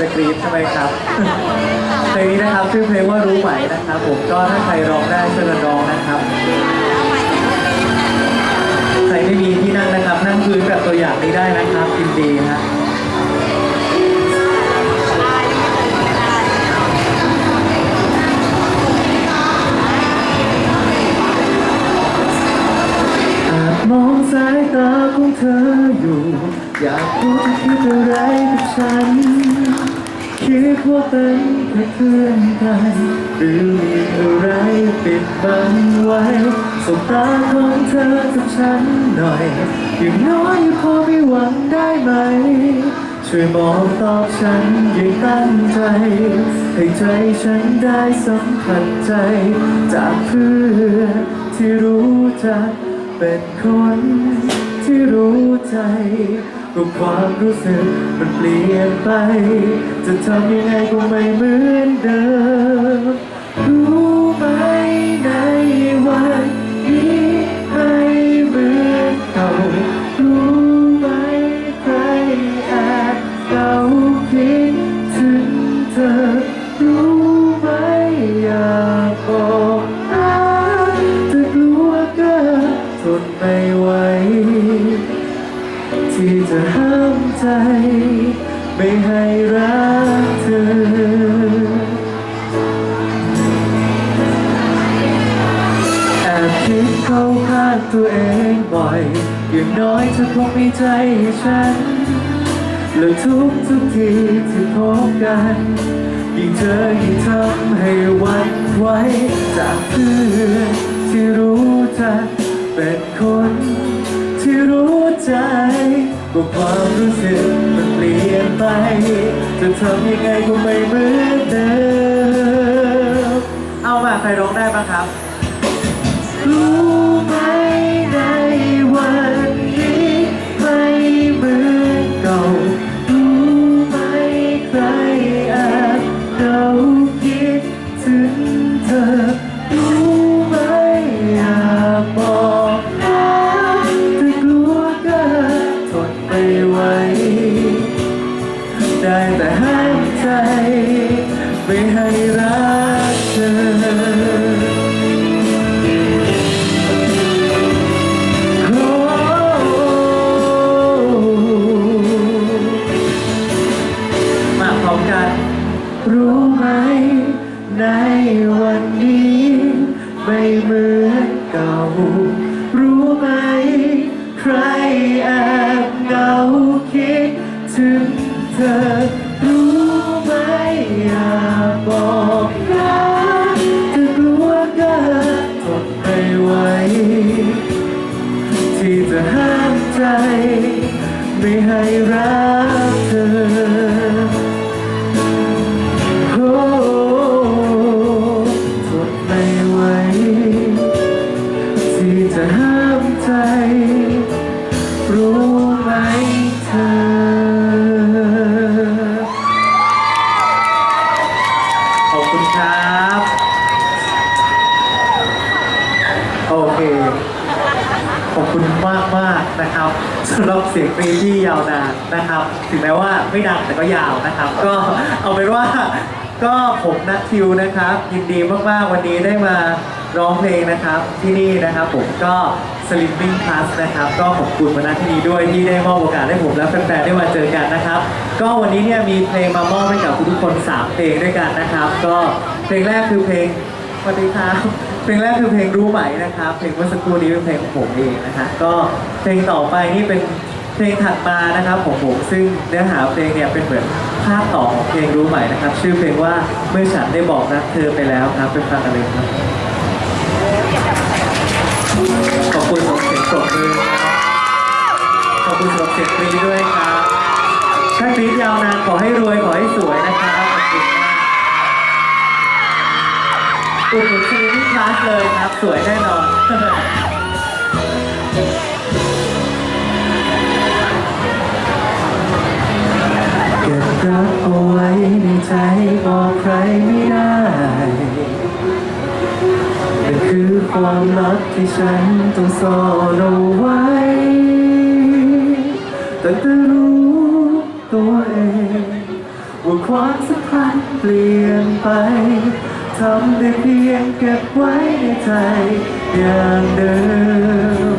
จะกรี๊ดใช่ไหมครับ เพลงนี้นะครับชื่อเพลงว่ารู้ไหมนะครับ ผมก็ถ้าใครร้องได้ช่วยกันร้องนะครับ ใครไม่มีที่นั่งนะครับ นั่งพื้นแบบตัวอย่างนี้ได้นะครับยินดีฮะ ว่าเป็นแค่เพื่อนกันหรือมีอะไรปิดบังไว้สบตาของเธอกับฉันหน่อยอย่างน้อยพอมีหวังได้ไหม ช่วยบอกตอบฉันอย่างตั้งใจ ให้ใจฉันได้สัมผัสใจ จากเพื่อนที่รู้จักเป็นคนที่รู้ใจ ก็ความรู้สึกมันเปลี่ยนไป จะทำยังไงก็ไม่เหมือนเดิม ตัวเองบ่อย อย่างน้อยเธอคงมีใจให้ฉันและทุกทุกทีที่พบกัน ยิ่งเจอยิ่งทำให้วันไหวจากเพื่อนที่รู้จักเป็นคนที่รู้ใจก็ความรู้สึกมันเปลี่ยนไป จะทำยังไงก็ไม่เหมือนเดิม เอามาใครร้องได้บ้างครับ รู้ มือนเก่า รู้ไหม ใครแอบเหงาคิดถึงเธอ รู้ไหมอยากบอกรักแต่กลัวเกินทนไม่ไหวที่จะห้ามใจ ไม่ให้รัก ว่าไม่ดังแต่ก็ยาวนะครับ ก็เอาเป็นว่าก็ผมนัททิวนะครับ ยินดีมากๆวันนี้ได้มาร้องเพลงนะครับที่นี่นะครับผมก็ Slimming Plus นะครับ ก็ขอบคุณมาณที่นี้ด้วยที่ได้มอบโอกาสให้ผมและแฟนๆได้มาเจอกันนะครับ ก็วันนี้เนี่ยมีเพลงมามอบให้กับทุกคนสามเพลงด้วยกันนะครับ ก็เพลงแรกคือเพลงสวัสดีครับเพลงแรกคือเพลงรู้ไหมนะครับ เพลงเมื่อสักครู่นี้เป็นเพลงของผมเองนะฮะก็เพลงต่อไปนี่เป็น เพลงถัดมานะครับของผมซึ่งเนื้อหาเพลงเนี่ยเป็นเหมือนภาคต่อของเพลงรู้ไหม่นะครับ ชื่อเพลงว่าเมื่อฉันได้บอกรักเธอไปแล้วครับเป็นฟังกันเลยครับขอบคุณสำหรับเสียงปรบมือครับขอบคุณสำหรับเสียงกรี๊ดด้วยครับถ้ากรี๊ดยาวนานขอให้รวยขอให้สวยนะครับขอบคุณมากอุดหนุนซีรีส์คลาสเลยครับสวยแน่นอน ความลับที่ฉันต้องซ่อนเอาไว้ตั้งแต่รู้ตัวเองว่าความสัมพันธ์เปลี่ยนไปทำได้เพียงเก็บไว้ในใจอย่างเดิม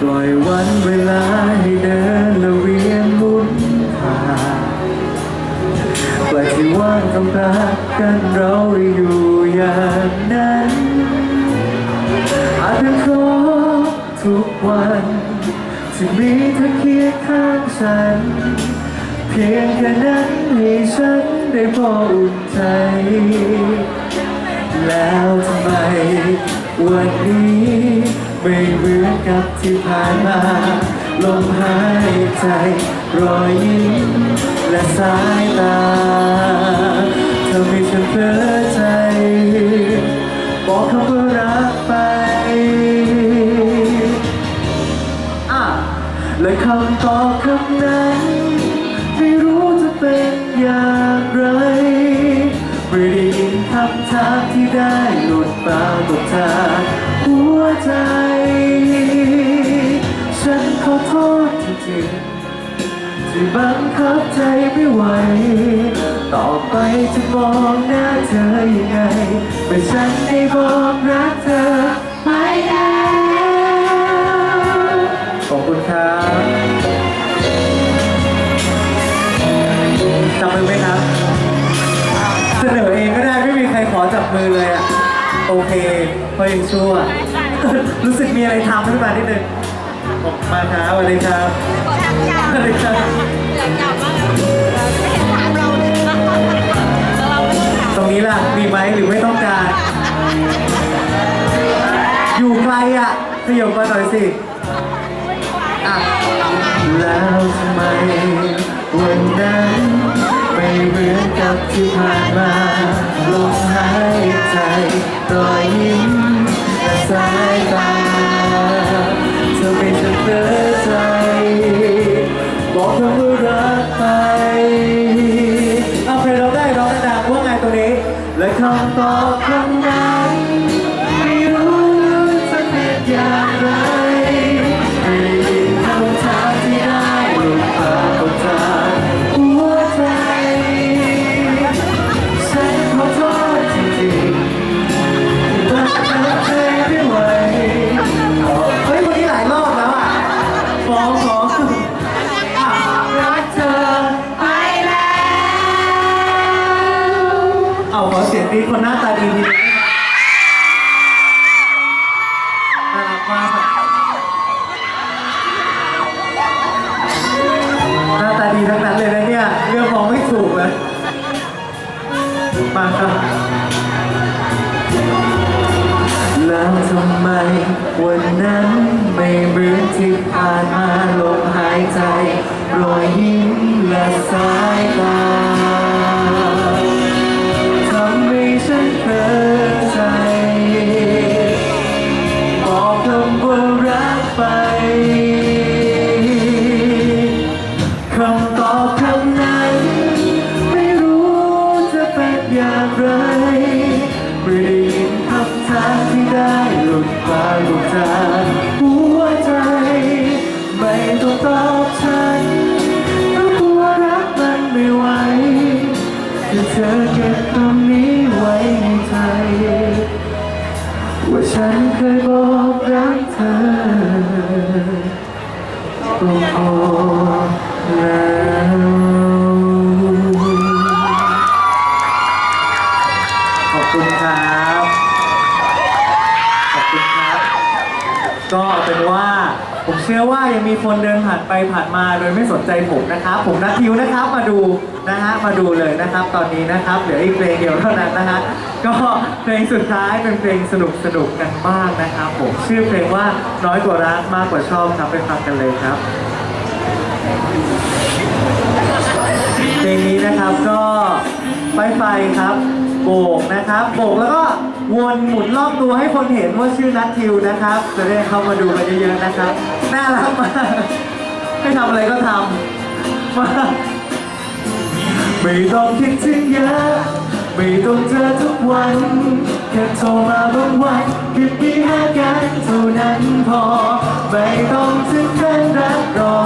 ปล่อยวันเวลาให้เดินและเวียนมุนผ่านปล่อยที่ว่างตรงตากันเราได้อยู่อย่างนั้น อาจเป็นเพราะทุกวันที่มีเธอเคียงข้างฉัน เพียงแค่นั้นให้ฉันได้พออุ่นใจ แล้วทำไมวันนี้ไม่เหมือนกับที่ผ่านมา ลมหายใจรอยยิ้มและสายตาเธอไม่ฉันเพลอใจ บอกคำว่ารัก และคำตอบคำนั้นไม่รู้จะเป็นอย่างไรไม่ได้ยินคำถามที่ได้หลุดปากออกจากหัวใจ ฉันขอโทษจริงๆที่บังคับใจไม่ไหว ต่อไปจะมองหน้าเธอยังไงเมื่อฉันได้บอก เพราะยังชั่ว รู้สึกมีอะไรทำขึ้นมานิดนึงขอบคุณมากครับสวัสดีครับอยากจับสวัสดีครับอยากจับมากไม่เห็นถามเราเลยแล้วเราไม่ต้องถามตรงนี้ล่ะ มีไหมหรือไม่ต้องการ อยู่ไกลอะขยบมาหน่อยสิอะแล้วทำไมวันนั้นไม่เหมือนกับที่ผ่านมาลมหายใจรอยยิ้มและ สายตาเธอไม่ฉันเธอใจ บอกคำว่ารักไปเอาเพลงเราได้ร้องดังว่าไงตัวนี้ และคำตอบคำนั้น วันนั้นไม่เหมือนที่ผ่านมาลมหายใจ รอยยิ้มและสาย ยังมีคนเดินผ่านไปผ่านมาโดยไม่สนใจผมนะครับ ผมนัททิวนะครับมาดูนะฮะมาดูเลยนะครับ ตอนนี้นะครับเหลืออีกเพลงเดียวเท่านั้นนะฮะก็เพลงสุดท้ายเป็นเพลงสนุกสนุกกันบ้างนะครับ ผมชื่อเพลงว่าน้อยกว่ารักมากกว่าชอบครับไปฟังกันเลยครับเพลงนี้นะครับก็ไฟไฟครับโบกนะครับโบกแล้วก็วนหมุนรอบตัวให้คนเห็นว่าชื่อนัททิวนะครับ จะได้เข้ามาดูกันเยอะๆนะครับ น่ารักมากให้ทำอะไรก็ทำมาไม่ต้องคิดถึงเยอะไม่ต้องเจอทุกวัน แค่โทรมาบางวันคิดมีห้ากันเท่านั้นพอ ไม่ต้องถึงขั้นรักรอ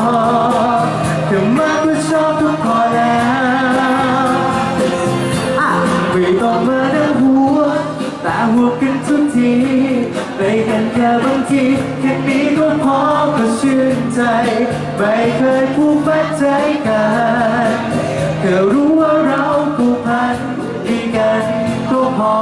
แค่มาก็ชอบทุกพอแล้วไมาทั้งหัวตาหัวกันทุกทีไปกันแค่บางที ใจ ไม่เคยผูกมัดใจกันแค่รู้ว่าเราผูกพันดีกันก็พอ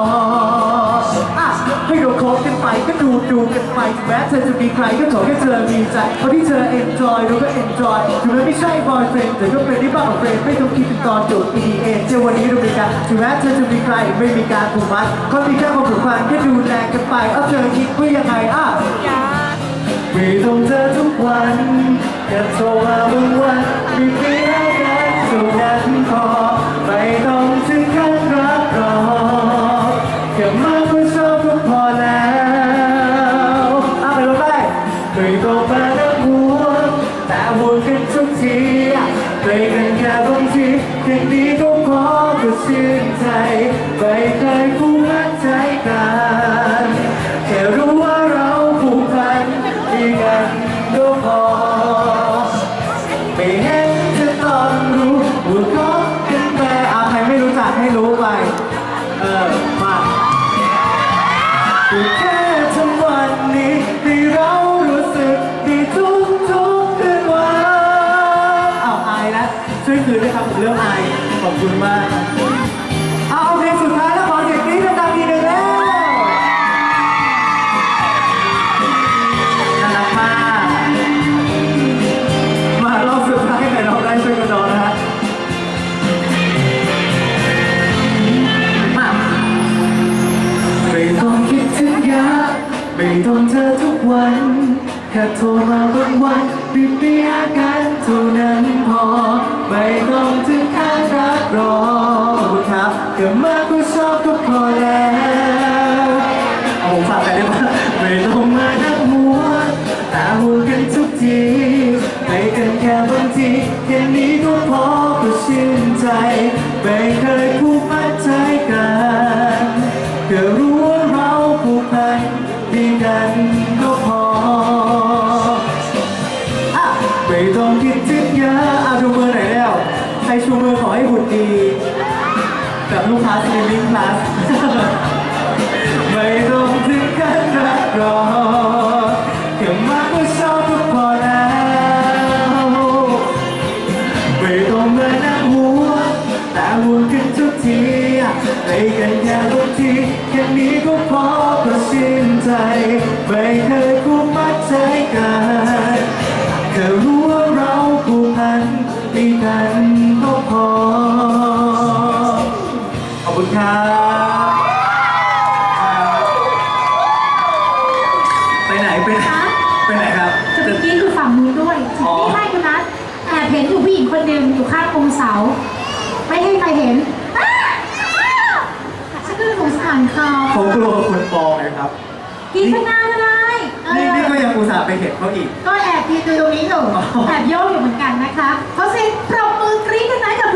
อะให้เราคบกันไปก็ดูดูกันไปถึงแม้เธอจะมีใครก็ขอแค่เธอมีใจเพราะที่เธอ enjoy เราก็ enjoy ถึงแม้ไม่ใช่ boyfriend แต่ก็เป็นที่บ้านของ friend ไม่ต้องคิดถึงตอนจบ EDA เจ้าวันนี้เรามีกันถึงแม้เธอจะมีใครไม่มีการผูกมัดก็มีแค่ความผูกพันแค่ดูแลกันไปเอาเธอคิดว่ายังไงอะอย่า มีต้องเจอทุกวันแค่โทรมาบางวัน ก็พอ ไม่เห็นจะต้องรู้ว่าคบกันแต่อาใครไม่รู้จักให้รู้ไป เออ มาแค่ทำวันนี้ให้เรารู้สึกดีทุกทุกๆคืนวันเอาวอายแล้วช่วยคืนด้วยครับผมเรื่องอายขอบคุณมาก เกิดมากก็ชอบก็พอแล้วเอาผมฝากไปได้ไหมไม่ต้องมานั่งหัวตาหัวกันทุกทีให้กันแค่บางทีแค่นี้ก็พอก็ชื่นใจไม่เคยผูกมัดใจกันแค่รู้ว่าเราผูกพันดีกันก็พอไม่ต้องคิดถึงเยอะเอาชูมือไหนแล้วใครชูมือขอให้หุ่นดี กับลูกค้าสลิมมิ่งพลัสไม่ต้องถึงขั้นรักรอแค่มากก็ชอบก็พอแล้วไม่ต้องมานั่งหัวแต่ห่วงกันทุกทีไปกันแค่บางทีแค่นี้ก็พอก็ชื่นใจไม่เคยผูกมัดใจกันแค่รู้ว่าเราผูกพันดีกัน ผมกลัวคนปองนะครับ กินข้างหน้าก็ได้เออนี่นี่ก็ยังอุตส่าห์ไปเห็นเขาอีก ก็แอบยืนดูตรงนี้อยู่อ๋อแอบโยกอยู่เหมือนกันนะคะเขาเซ็นปรบมือกรี๊ดกันนะกับ